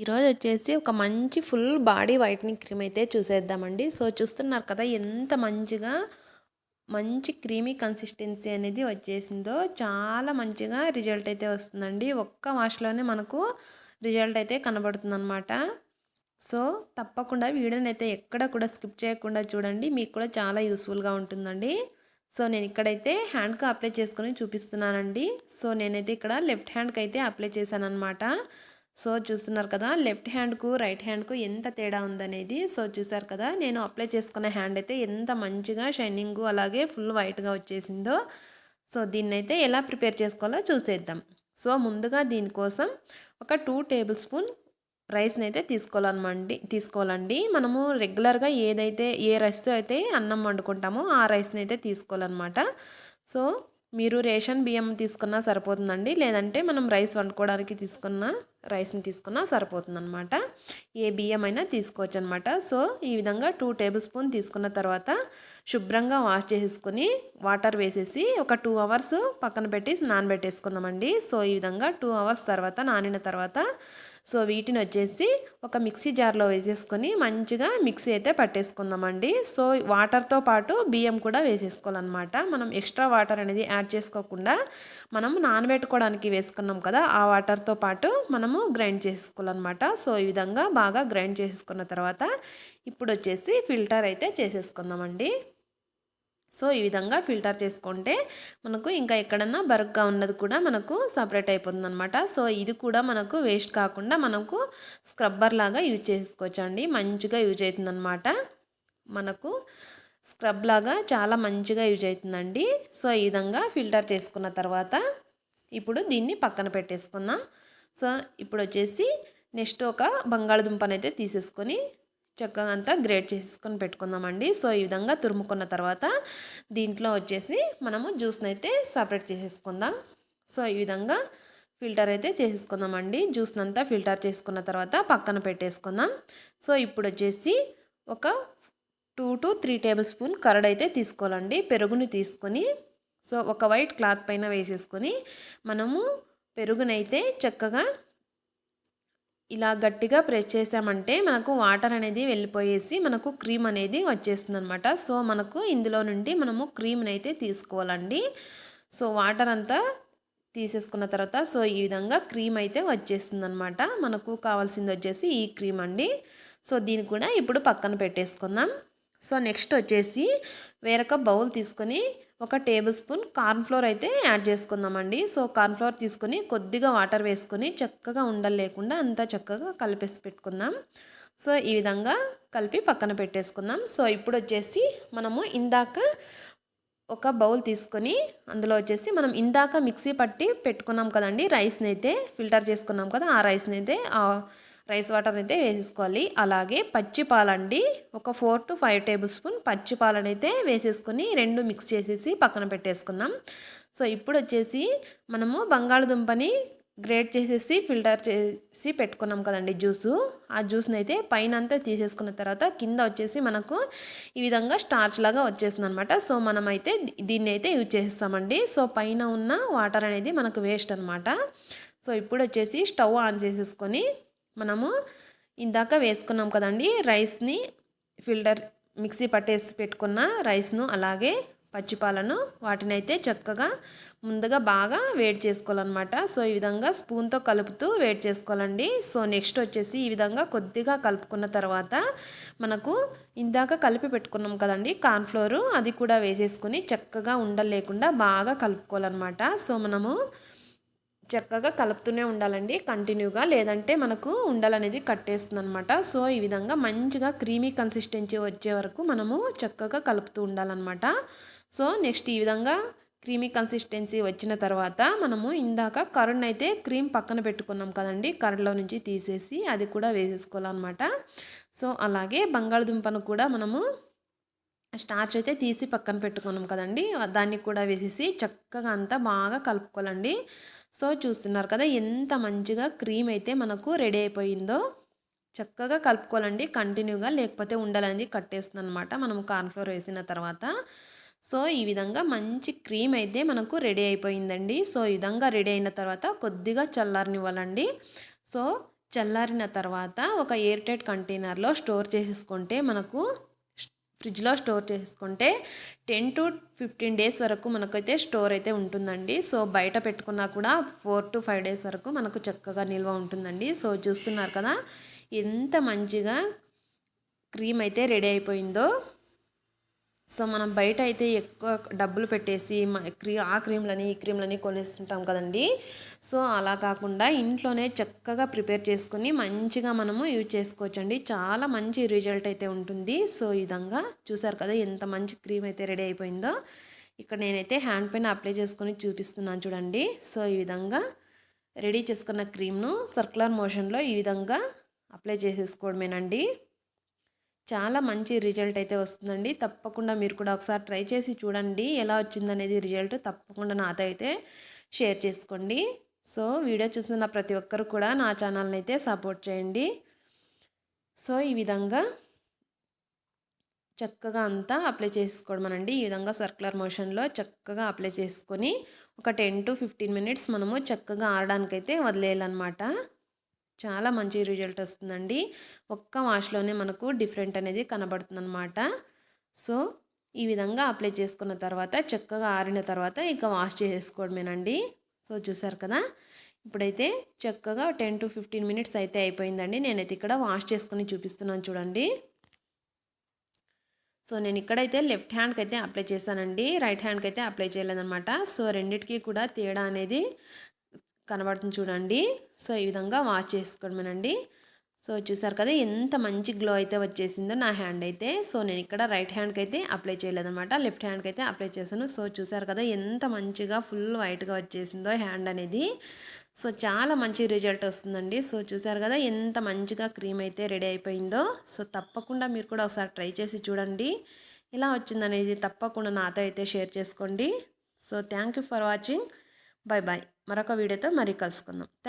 ఈరోజు వచ్చేసి ఒక మంచి ఫుల్ బాడీ వైట్నింగ్ క్రీమ్ అయితే చూసేద్దామండి. సో చూస్తున్నారు కదా ఎంత మంచిగా మంచి క్రీమీ కన్సిస్టెన్సీ అనేది వచ్చేసిందో చాలా మంచిగా రిజల్ట్ అయితే వస్తుందండి. ఒక్క వాష్లోనే మనకు రిజల్ట్ అయితే కనబడుతుంది అనమాట సో తప్పకుండా వీడియోని అయితే ఎక్కడ కూడా స్కిప్ చేయకుండా చూడండి. మీకు కూడా చాలా యూస్ఫుల్గా ఉంటుందండి. సో నేను ఇక్కడైతే హ్యాండ్కి అప్లై చేసుకొని చూపిస్తున్నానండి. సో నేనైతే ఇక్కడ లెఫ్ట్ హ్యాండ్కి అయితే అప్లై చేశాను అనమాట సో చూస్తున్నారు కదా లెఫ్ట్ హ్యాండ్కు రైట్ హ్యాండ్కు ఎంత తేడా ఉందనేది. సో చూసారు కదా నేను అప్లై చేసుకున్న హ్యాండ్ అయితే ఎంత మంచిగా షైనింగ్ అలాగే ఫుల్ వైట్గా వచ్చేసిందో. సో దీన్ని అయితే ఎలా ప్రిపేర్ చేసుకోవాలో చూసేద్దాం. సో ముందుగా దీనికోసం ఒక టూ టేబుల్ స్పూన్ రైస్ని అయితే తీసుకోవాలన్నమాండి తీసుకోవాలండి. మనము రెగ్యులర్గా ఏదైతే ఏ రైస్తో అయితే అన్నం వండుకుంటామో ఆ రైస్ని అయితే తీసుకోవాలన్నమాట సో మీరు రేషన్ బియ్యం తీసుకున్నా సరిపోతుందండి లేదంటే మనం రైస్ వండుకోవడానికి తీసుకున్న రైస్ని తీసుకున్నా సరిపోతుందన్నమాట. ఏ బియ్యం అయినా తీసుకోవచ్చు అనమాట సో ఈ విధంగా టూ టేబుల్ స్పూన్ తీసుకున్న తర్వాత శుభ్రంగా వాష్ చేసుకుని వాటర్ వేసేసి ఒక టూ అవర్స్ పక్కన పెట్టి నానబెట్టేసుకుందామండి. సో ఈ విధంగా టూ అవర్స్ తర్వాత నానిన తర్వాత సో వీటిని వచ్చేసి ఒక మిక్సీ జార్లో వేసేసుకొని మంచిగా మిక్సీ అయితే పట్టేసుకుందామండి. సో వాటర్తో పాటు బియ్యం కూడా వేసేసుకోవాలన్నమాట. మనం ఎక్స్ట్రా వాటర్ అనేది యాడ్ చేసుకోకుండా మనం నానబెట్టుకోవడానికి వేసుకున్నాం కదా ఆ వాటర్తో పాటు మనం మనము గ్రైండ్ చేసుకోవాలన్నమాట. సో ఈ విధంగా బాగా గ్రైండ్ చేసుకున్న తర్వాత ఇప్పుడు వచ్చేసి ఫిల్టర్ అయితే చేసేసుకుందామండి. సో ఈ విధంగా ఫిల్టర్ చేసుకుంటే మనకు ఇంకా ఎక్కడన్నా బరుగ్గా ఉన్నది కూడా మనకు సపరేట్ అయిపోతుంది అనమాట సో ఇది కూడా మనకు వేస్ట్ కాకుండా మనకు స్క్రబ్బర్ లాగా యూజ్ చేసుకోవచ్చు అండి మంచిగా యూజ్ అవుతుందన్నమాట. మనకు స్క్రబ్ లాగా చాలా మంచిగా యూజ్ అవుతుందండి. సో ఈ విధంగా ఫిల్టర్ చేసుకున్న తర్వాత ఇప్పుడు దీన్ని పక్కన పెట్టేసుకుందాం. సో ఇప్పుడు వచ్చేసి నెక్స్ట్ ఒక బంగాళదుంపను అయితే తీసేసుకొని చక్కగా అంతా గ్రేట్ చేసుకొని పెట్టుకుందామండి. సో ఈ విధంగా తురుముకున్న తర్వాత దీంట్లో వచ్చేసి మనము జ్యూస్ని అయితే సపరేట్ చేసేసుకుందాం. సో ఈ విధంగా ఫిల్టర్ అయితే చేసేసుకుందామండి. జ్యూస్ని అంతా ఫిల్టర్ చేసుకున్న తర్వాత పక్కన పెట్టేసుకుందాం. సో ఇప్పుడు వచ్చేసి ఒక two to three tablespoon curd అయితే తీసుకోవాలండి. పెరుగుని తీసుకొని సో ఒక వైట్ క్లాత్ పైన వేసేసుకొని మనము పెరుగునైతే చక్కగా ఇలా గట్టిగా ప్రెస్ చేసామంటే మనకు వాటర్ అనేది వెళ్ళిపోయేసి మనకు క్రీమ్ అనేది వచ్చేస్తుంది అనమాట సో మనకు ఇందులో నుండి మనము క్రీమ్ని అయితే తీసుకోవాలండి. సో వాటర్ అంతా తీసేసుకున్న తర్వాత సో ఈ విధంగా క్రీమ్ అయితే వచ్చేస్తుంది అనమాట మనకు కావాల్సింది వచ్చేసి ఈ క్రీమ్ అండి. సో దీన్ని కూడా ఇప్పుడు పక్కన పెట్టేసుకుందాం. సో నెక్స్ట్ వచ్చేసి వేరొక బౌల్ తీసుకొని ఒక టేబుల్ స్పూన్ కార్న్ఫ్లోర్ అయితే యాడ్ చేసుకుందామండి. సో కార్న్ఫ్లోర్ తీసుకొని కొద్దిగా వాటర్ వేసుకొని చక్కగా ఉండలు లేకుండా అంతా చక్కగా కలిపేసి పెట్టుకుందాం. సో ఈ విధంగా కలిపి పక్కన పెట్టేసుకుందాం. సో ఇప్పుడు వచ్చేసి మనము ఇందాక ఒక బౌల్ తీసుకొని అందులో వచ్చేసి మనం ఇందాక మిక్సీ పట్టి పెట్టుకున్నాం కదండి రైస్ని అయితే ఫిల్టర్ చేసుకున్నాం కదా ఆ రైస్ని అయితే రైస్ వాటర్ అయితే వేసేసుకోవాలి. అలాగే పచ్చి పాలండి. ఒక four to five tablespoon పచ్చి పాలనైతే వేసేసుకొని రెండు మిక్స్ చేసేసి పక్కన పెట్టేసుకుందాం. సో ఇప్పుడు వచ్చేసి మనము బంగాళదుంపని గ్రేట్ చేసేసి ఫిల్టర్ చేసి పెట్టుకున్నాం కదండి జ్యూసు. ఆ జ్యూస్ని అయితే పైన అంతా తీసేసుకున్న తర్వాత కింద వచ్చేసి మనకు ఈ విధంగా స్టార్చ్ లాగా వచ్చేసింది అనమాట సో మనమైతే దీన్ని అయితే యూజ్ చేస్తామండి సో పైన ఉన్న వాటర్ అనేది మనకు వేస్ట్ అనమాట సో ఇప్పుడు వచ్చేసి స్టవ్ ఆన్ చేసేసుకొని మనము ఇందాక వేసుకున్నాం కదండి రైస్ని ఫిల్టర్ మిక్సీ పట్టేసి పెట్టుకున్న రైస్ను అలాగే పచ్చిపాలను వాటిని అయితే చక్కగా ముందుగా బాగా వేడి చేసుకోవాలన్నమాట. సో ఈ విధంగా స్పూన్తో కలుపుతూ వేడి చేసుకోవాలండి. సో నెక్స్ట్ వచ్చేసి ఈ విధంగా కొద్దిగా కలుపుకున్న తర్వాత మనకు ఇందాక కలిపి పెట్టుకున్నాం కదండి కార్న్ఫ్లోరు అది కూడా వేసేసుకుని చక్కగా ఉండలేకుండా బాగా కలుపుకోవాలన్నమాట. సో మనము చక్కగా కలుపుతూనే ఉండాలండి కంటిన్యూగా లేదంటే మనకు ఉండాలనేది కట్టేస్తుంది అనమాట సో ఈ విధంగా మంచిగా క్రీమీ కన్సిస్టెన్సీ వచ్చే వరకు మనము చక్కగా కలుపుతూ ఉండాలన్నమాట. సో నెక్స్ట్ ఈ విధంగా క్రీమీ కన్సిస్టెన్సీ వచ్చిన తర్వాత మనము ఇందాక కరుణ్ అయితే క్రీమ్ పక్కన పెట్టుకున్నాం కదండి కరుడులో నుంచి తీసేసి అది కూడా వేసేసుకోవాలన్నమాట. సో అలాగే బంగాళదుంపను కూడా మనము స్టార్చ్ అయితే తీసి పక్కన పెట్టుకున్నాం కదండి. దాన్ని కూడా వేసేసి చక్కగా అంతా బాగా కలుపుకోవాలండి. సో చూస్తున్నారు కదా ఎంత మంచిగా క్రీమ్ అయితే మనకు రెడీ అయిపోయిందో. చక్కగా కలుపుకోవాలండి. కంటిన్యూగా లేకపోతే ఉండాలనేది కట్టేస్తుంది అనమాట మనం కార్న్ఫ్లోర్ వేసిన తర్వాత. సో ఈ విధంగా మంచి క్రీమ్ అయితే మనకు రెడీ అయిపోయిందండి. సో ఈ విధంగా రెడీ అయిన తర్వాత కొద్దిగా చల్లారనివ్వాలండి. సో చల్లారిన తర్వాత ఒక ఎయిర్ టైట్ కంటైనర్లో స్టోర్ చేసేసుకుంటే మనకు ఫ్రిడ్జ్లో స్టోర్ చేసుకుంటే టెన్ టు ఫిఫ్టీన్ డేస్ వరకు మనకైతే స్టోర్ అయితే ఉంటుందండి. సో బయట పెట్టుకున్నా కూడా ఫోర్ టు ఫైవ్ డేస్ వరకు మనకు చక్కగా నిల్వ ఉంటుందండి. సో చూస్తున్నారు కదా ఎంత మంచిగా క్రీమ్ అయితే రెడీ అయిపోయిందో. సో మనం బయట అయితే ఎక్కువ డబ్బులు పెట్టేసి క్రీ ఆ క్రీమ్లని ఈ క్రీమ్లని కొనేస్తుంటాం కదండి. సో అలా కాకుండా ఇంట్లోనే చక్కగా ప్రిపేర్ చేసుకుని మంచిగా మనము యూజ్ చేసుకోవచ్చండి. చాలా మంచి రిజల్ట్ అయితే ఉంటుంది. సో ఈ విధంగా చూసారు కదా ఎంత మంచి క్రీమ్ అయితే రెడీ అయిపోయిందో. ఇక్కడ నేనైతే హ్యాండ్ పైన అప్లై చేసుకొని చూపిస్తున్నాను చూడండి. సో ఈ విధంగా రెడీ చేసుకున్న క్రీమ్ను సర్కులర్ మోషన్లో ఈ విధంగా అప్లై చేసేసుకోవడమేనండి. చాలా మంచి రిజల్ట్ అయితే వస్తుందండి. తప్పకుండా మీరు కూడా ఒకసారి ట్రై చేసి చూడండి. ఎలా వచ్చిందనేది రిజల్ట్ తప్పకుండా నాతో అయితే షేర్ చేసుకోండి. సో వీడియో చూస్తున్న ప్రతి ఒక్కరు కూడా నా ఛానల్ని అయితే సపోర్ట్ చేయండి. సో ఈ విధంగా చక్కగా అంతా అప్లై చేసుకోవడం అండి ఈ విధంగా సర్క్యులర్ మోషన్లో చక్కగా అప్లై చేసుకొని ఒక టెన్ టు ఫిఫ్టీన్ మినిట్స్ మనము చక్కగా ఆడడానికైతే వదిలేయాలన్నమాట. చాలా మంచి రిజల్ట్ వస్తుందండి. ఒక్క వాష్లోనే మనకు డిఫరెంట్ అనేది కనబడుతుందన్నమాట. సో ఈ విధంగా అప్లై చేసుకున్న తర్వాత చక్కగా ఆరిన తర్వాత ఇక వాష్ చేసుకోవడమేనండి. సో చూసారు కదా? ఇప్పుడైతే చక్కగా టెన్ టు ఫిఫ్టీన్ మినిట్స్ అయితే అయిపోయిందండి. నేనైతే ఇక్కడ వాష్ చేసుకుని చూపిస్తున్నాను చూడండి. సో నేను ఇక్కడైతే లెఫ్ట్ హ్యాండ్కి అయితే అప్లై చేశానండి. రైట్ హ్యాండ్కి అయితే అప్లై చేయలేదన్నమాట. సో రెండిటికి కూడా తేడా అనేది కనబడుతుంది చూడండి. సో ఈ విధంగా వాష్ చేసుకోవడమేనండి. సో చూసారు కదా ఎంత మంచి గ్లో అయితే వచ్చేసిందో నా హ్యాండ్ అయితే. సో నేను ఇక్కడ రైట్ హ్యాండ్కి అయితే అప్లై చేయలేదన్నమాట. లెఫ్ట్ హ్యాండ్కి అయితే అప్లై చేశాను. సో చూసారు కదా ఎంత మంచిగా ఫుల్ వైట్గా వచ్చేసిందో హ్యాండ్ అనేది. సో చాలా మంచి రిజల్ట్ వస్తుందండి. సో చూసారు కదా ఎంత మంచిగా క్రీమ్ అయితే రెడీ అయిపోయిందో. సో తప్పకుండా మీరు కూడా ఒకసారి ట్రై చేసి చూడండి. ఇలా వచ్చిందనేది తప్పకుండా నాతో అయితే షేర్ చేసుకోండి. So thank for watching. Bye bye మరొక వీడియోతో మరీ కలుసుకుందాం.